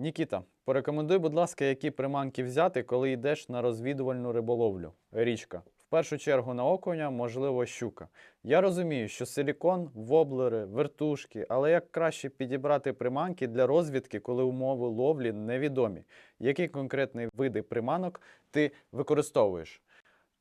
Нікіта, порекомендуй, будь ласка, які приманки взяти, коли йдеш на розвідувальну риболовлю. Річка. В першу чергу на окуня, можливо, щука. Я розумію, що силікон, воблери, вертушки, але як краще підібрати приманки для розвідки, коли умови ловлі невідомі? Які конкретні види приманок ти використовуєш?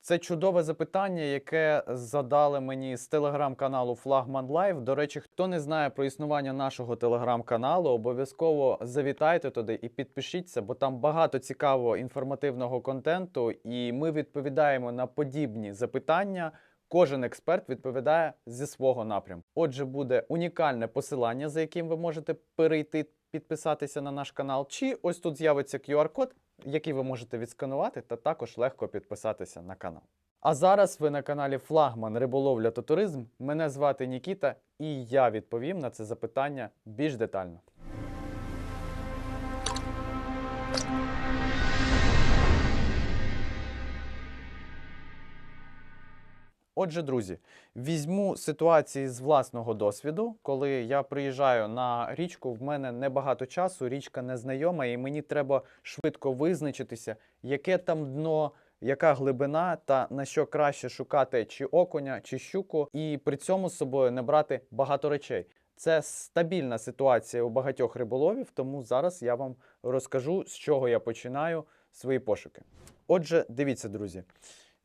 Це чудове запитання, яке задали мені з телеграм-каналу Флагман Лайв. До речі, хто не знає про існування нашого телеграм-каналу, обов'язково завітайте туди і підпишіться, бо там багато цікавого інформативного контенту, і ми відповідаємо на подібні запитання. Кожен експерт відповідає зі свого напрямку. Отже, буде унікальне посилання, за яким ви можете перейти, підписатися на наш канал. Чи ось тут з'явиться QR-код, який ви можете відсканувати, та також легко підписатися на канал. А зараз ви на каналі Флагман Риболовля та Туризм. Мене звати Нікіта, і я відповім на це запитання більш детально. Отже, друзі, візьму ситуації з власного досвіду. Коли я приїжджаю на річку, в мене небагато часу, річка незнайома, і мені треба швидко визначитися, яке там дно, яка глибина та на що краще шукати чи окуня, чи щуку, і при цьому з собою не брати багато речей. Це стабільна ситуація у багатьох риболовів, тому зараз я вам розкажу, з чого я починаю свої пошуки. Отже, дивіться, друзі.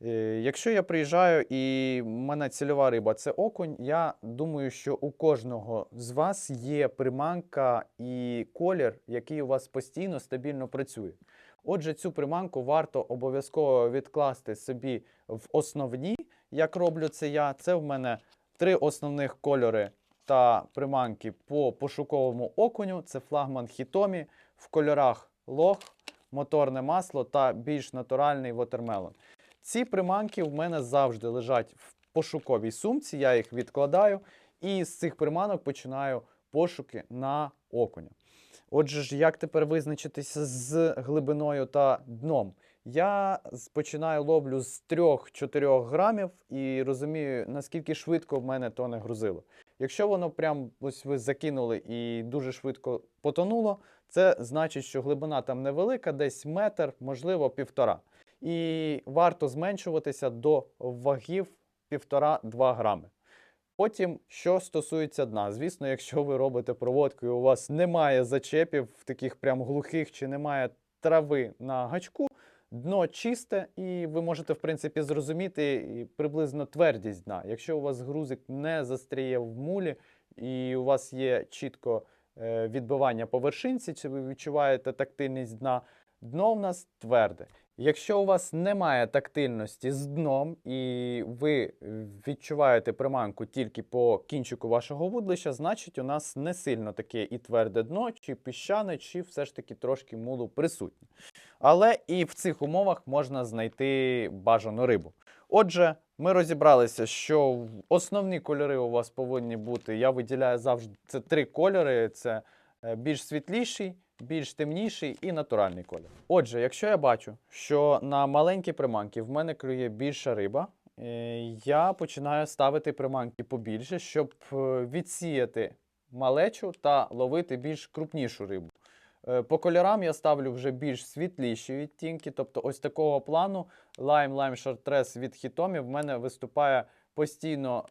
Е, Якщо я приїжджаю і в мене цільова риба це окунь, я думаю, що у кожного з вас є приманка і колір, який у вас постійно стабільно працює. Отже, цю приманку варто обов'язково відкласти собі в основні, як роблю це я. Це в мене три основних кольори та приманки по пошуковому окуню. Це флагман Хітомі в кольорах лох, моторне масло та більш натуральний вотермелон. Ці приманки в мене завжди лежать в пошуковій сумці, я їх відкладаю і з цих приманок починаю пошуки на окуня. Отже ж, як тепер визначитися з глибиною та дном? Я починаю ловлю з 3-4 грамів і розумію, наскільки швидко в мене то не грузило. Якщо воно прям ось ви закинули і дуже швидко потонуло, це значить, що глибина там невелика, десь метр, можливо, півтора. І варто зменшуватися до вагів 1,5-2 грами. Потім, що стосується дна, звісно, якщо ви робите проводку і у вас немає зачепів, таких прям глухих чи немає трави на гачку, дно чисте, і ви можете, в принципі, зрозуміти приблизно твердість дна. Якщо у вас грузик не застріє в мулі, і у вас є чітко е, відбивання по вершинці, чи ви відчуваєте тактильність дна, дно в нас тверде. Якщо у вас немає тактильності з дном і ви відчуваєте приманку тільки по кінчику вашого вудлища, значить у нас не сильно таке і тверде дно, чи піщане, чи все ж таки трошки мулу присутнє. Але і в цих умовах можна знайти бажану рибу. Отже, ми розібралися, що основні кольори у вас повинні бути. Я виділяю завжди це три кольори: це е, більш світліший, більш темніший і натуральний колір. Отже, якщо я бачу, що на маленькі приманки в мене клює більша риба, е, я починаю ставити приманки побільше, щоб е, відсіяти малечу та ловити більш крупнішу рибу. Е, По кольорам я ставлю вже більш світліші відтінки, тобто ось такого плану Lime Lime Chartres від Hitomi в мене виступає постійно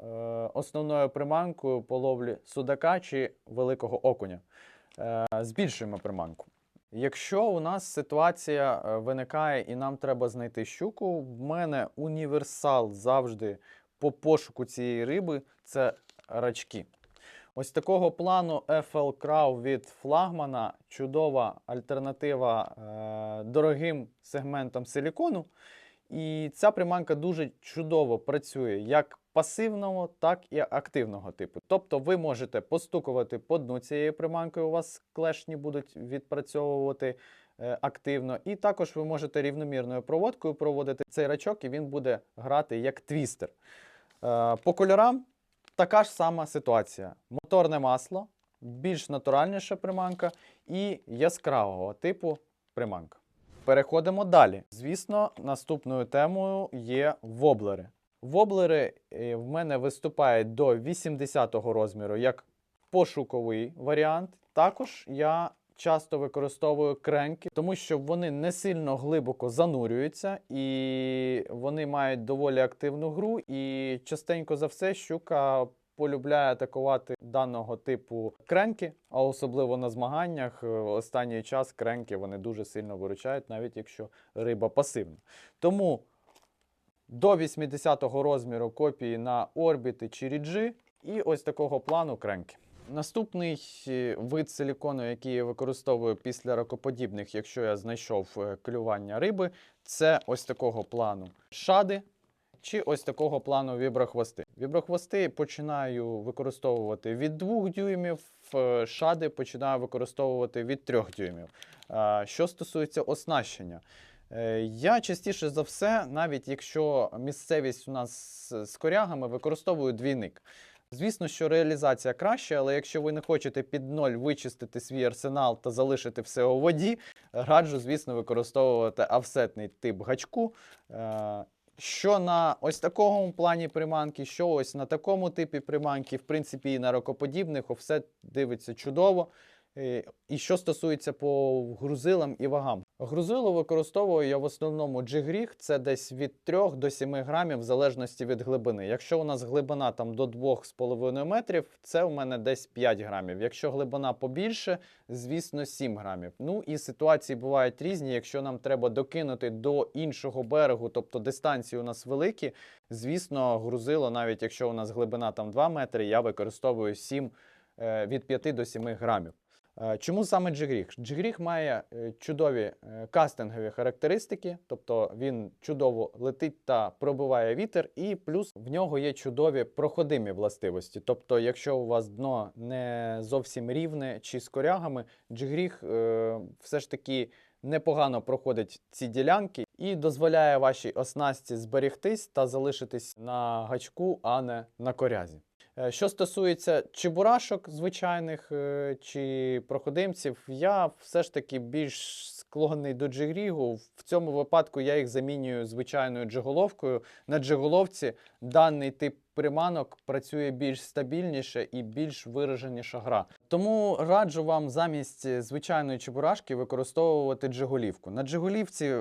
основною приманкою по ловлі судака чи великого окуня. Е, збільшуємо приманку. Якщо у нас ситуація е, виникає і нам треба знайти щуку, в мене універсал завжди по пошуку цієї риби це рачки. Ось такого плану FL Crow від флагмана чудова альтернатива е, дорогим сегментам силікону. І ця приманка дуже чудово працює як пасивного, так і активного типу. Тобто ви можете постукувати по дну цієї приманки, у вас клешні будуть відпрацьовувати е, активно. І також ви можете рівномірною проводкою проводити цей рачок, і він буде грати як твістер. Е, по кольорам така ж сама ситуація: моторне масло, більш натуральніша приманка і яскравого типу приманка. Переходимо далі. Звісно, наступною темою є воблери. Воблери е, в мене виступають до 80-го розміру як пошуковий варіант. Також я часто використовую кренки, тому що вони не сильно глибоко занурюються і вони мають доволі активну гру. І частенько за все щука полюбляє атакувати даного типу кренки, а особливо на змаганнях. е, Останній час кренки вони дуже сильно виручають, навіть якщо риба пасивна. Тому до 80-го розміру копії на орбіти чи і ось такого плану кренки. Наступний е, вид силікону, який я використовую після ракоподібних, якщо я знайшов е, клювання риби, це ось такого плану шади чи ось такого плану віброхвости. Віброхвости починаю використовувати від 2 дюймів, е, шади починаю використовувати від 3 дюймів. Що стосується оснащення, Я частіше за все, навіть якщо місцевість у нас з корягами, використовую двійник. Звісно, що реалізація краще, але якщо ви не хочете під ноль вичистити свій арсенал та залишити все у воді, раджу, звісно, використовувати офсетний тип гачку. Е, Що на ось такому плані приманки, що ось на такому типі приманки, в принципі, і на рокоподібних офсет дивиться чудово. Е, І що стосується по грузилам і вагам. Грузило використовую я в основному джигріг, це десь від 3 до 7 грамів, в залежності від глибини. Якщо у нас глибина там до 2,5 метрів, це у мене десь 5 грамів. Якщо глибина побільше, звісно, 7 грамів. Ну і ситуації бувають різні. Якщо нам треба докинути до іншого берегу, тобто дистанції у нас великі, звісно, грузило, навіть якщо у нас глибина там 2 метри, я використовую 7 е, від 5 до 7 грамів. Е, Чому саме джигріг? Джигріг має е, чудові е, кастингові характеристики, тобто він чудово летить та пробиває вітер, і плюс в нього є чудові проходимі властивості. Тобто, якщо у вас дно не зовсім рівне чи з корягами, джигріг е, все ж таки непогано проходить ці ділянки і дозволяє вашій оснастці зберегтись та залишитись на гачку, а не на корязі. Е, Що стосується чебурашок звичайних е, чи проходимців, я все ж таки більш склонний до джигрігу. В цьому випадку я їх замінюю звичайною джиголовкою. На джиголовці даний тип приманок працює більш стабільніше і більш вираженіша гра. Тому раджу вам замість звичайної чебурашки використовувати джиголівку. На джиголівці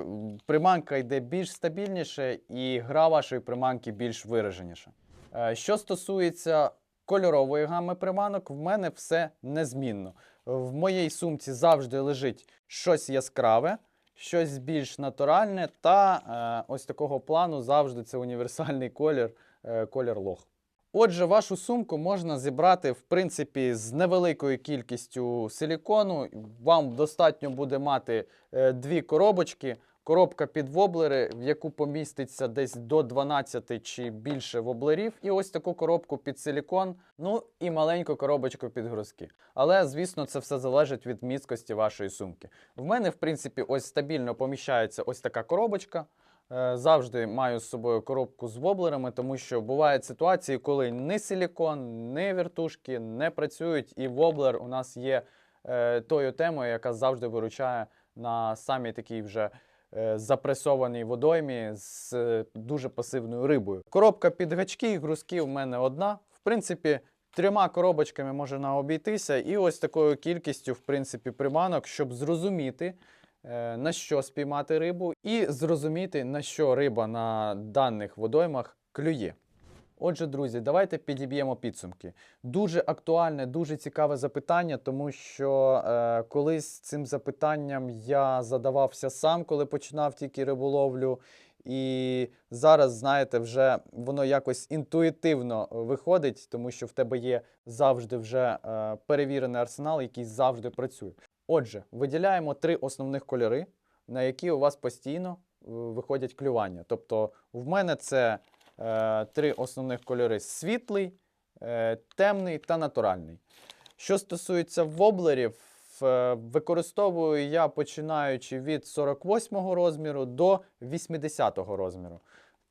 приманка йде більш стабільніше і гра вашої приманки більш вираженіша. Е, Що стосується кольорової гами приманок, в мене все незмінно. В моїй сумці завжди лежить щось яскраве, щось більш натуральне, та е, ось такого плану завжди це універсальний колір, е, колір лох. Отже, вашу сумку можна зібрати в принципі з невеликою кількістю силікону. Вам достатньо буде мати дві коробочки. Коробка під воблери, в яку поміститься десь до 12 чи більше воблерів, і ось таку коробку під силікон, ну і маленьку коробочку під грузки. Але, звісно, це все залежить від місткості вашої сумки. В мене, в принципі, ось стабільно поміщається ось така коробочка. Е, Завжди маю з собою коробку з воблерами, тому що бувають ситуації, коли ні силікон, ні вертушки не працюють, і воблер у нас є е, тою темою, яка завжди виручає на самій такій вже запресованій водоймі з е, дуже пасивною рибою. Коробка під гачки грузки в мене одна. В принципі, трьома коробочками можна обійтися, і ось такою кількістю, в принципі, приманок, щоб зрозуміти, е, на що спіймати рибу, і зрозуміти, на що риба на даних водоймах клює. Отже, друзі, давайте підіб'ємо підсумки. Дуже актуальне, дуже цікаве запитання, тому що е, колись цим запитанням я задавався сам, коли починав тільки риболовлю. І зараз, знаєте, вже воно якось інтуїтивно виходить, тому що в тебе є завжди вже е, перевірений арсенал, який завжди працює. Отже, виділяємо три основних кольори, на які у вас постійно е, виходять клювання. Тобто, в мене це три основних кольори: світлий, е, темний та натуральний. Що стосується воблерів, е, використовую я починаючи від 48 розміру до 80 розміру.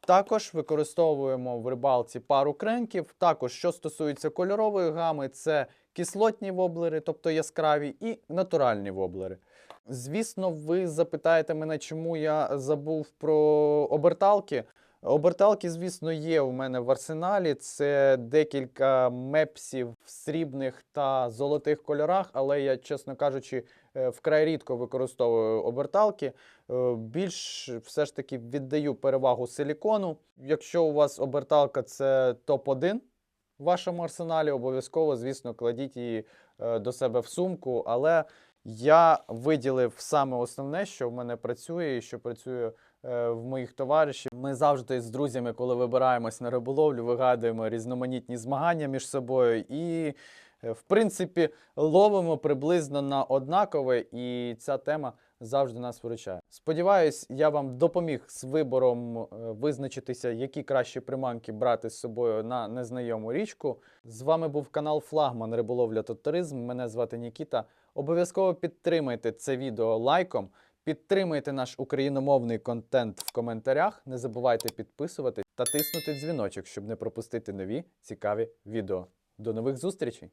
Також використовуємо в рибалці пару кренків. Також, що стосується кольорової гами, це кислотні воблери, тобто яскраві, і натуральні воблери. Звісно, ви запитаєте мене, чому я забув про оберталки. Оберталки, звісно, є у мене в арсеналі. Це декілька мепсів в срібних та золотих кольорах, але я, чесно кажучи, е, вкрай рідко використовую оберталки. Е, Більш все ж таки віддаю перевагу силікону. Якщо у вас оберталка це топ-1 в вашому арсеналі, обов'язково, звісно, кладіть її е, до себе в сумку. Але я виділив саме основне, що в мене працює і що працює в моїх товаришів. Ми завжди з друзями, коли вибираємось на риболовлю, вигадуємо різноманітні змагання між собою і, е, в принципі, ловимо приблизно на однакове, і ця тема завжди нас виручає. Сподіваюсь, я вам допоміг з вибором е, визначитися, які кращі приманки брати з собою на незнайому річку. З вами був канал Флагман Риболовля та Туризм. Мене звати Нікіта. Обов'язково підтримайте це відео лайком. Підтримайте наш україномовний контент в коментарях. Не забувайте підписувати та тиснути дзвіночок, щоб не пропустити нові цікаві відео. До нових зустрічей!